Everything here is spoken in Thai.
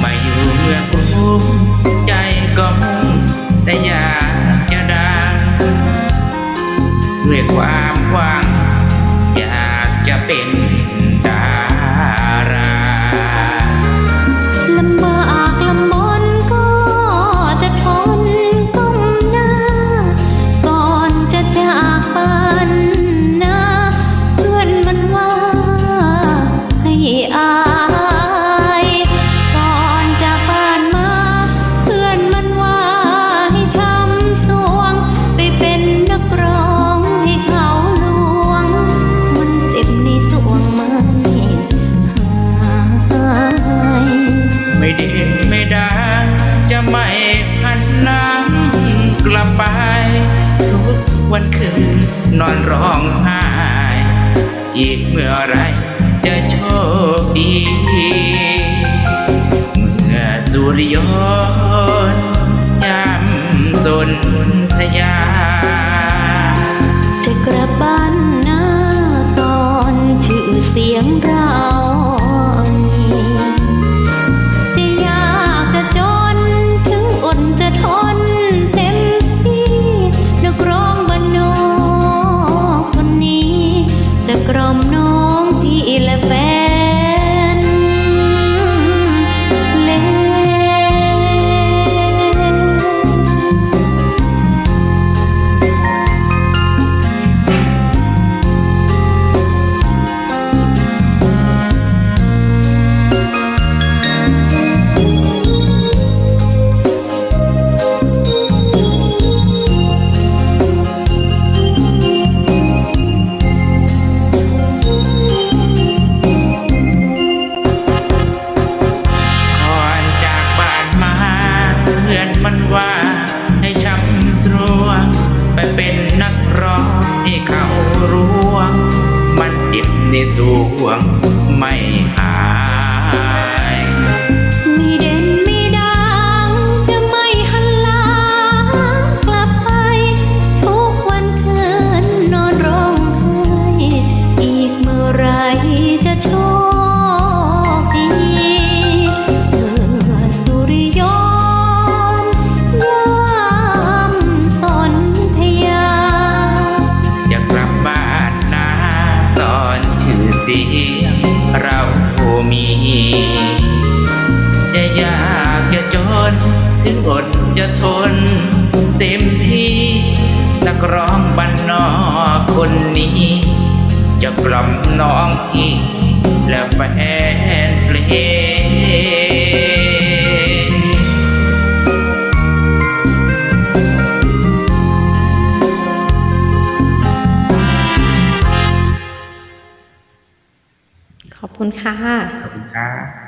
ไม่ยู่เมืองกรุงใจก็มุ่งแต่อยากจะดังด้ยความหวังอยากจะเป็น วันคืนนอนร้องไห้อีกเมื่อไรจะโชคดี เมื่อสุริยนยามสนธยา จะกลับบ้านหน้าตอนชื่อเสียงเรา นักร้องให้เขาร่วง มันจิบในสวงไม่หา เสียงเรามี จะยากจะจน ถึงอดจะทน เต็มที่นักร้องบรรนนอกคนนี้ จะกล่อมน้องอีกและแฟนเพลง ขอบคุณค่ะ ขอบคุณค่ะ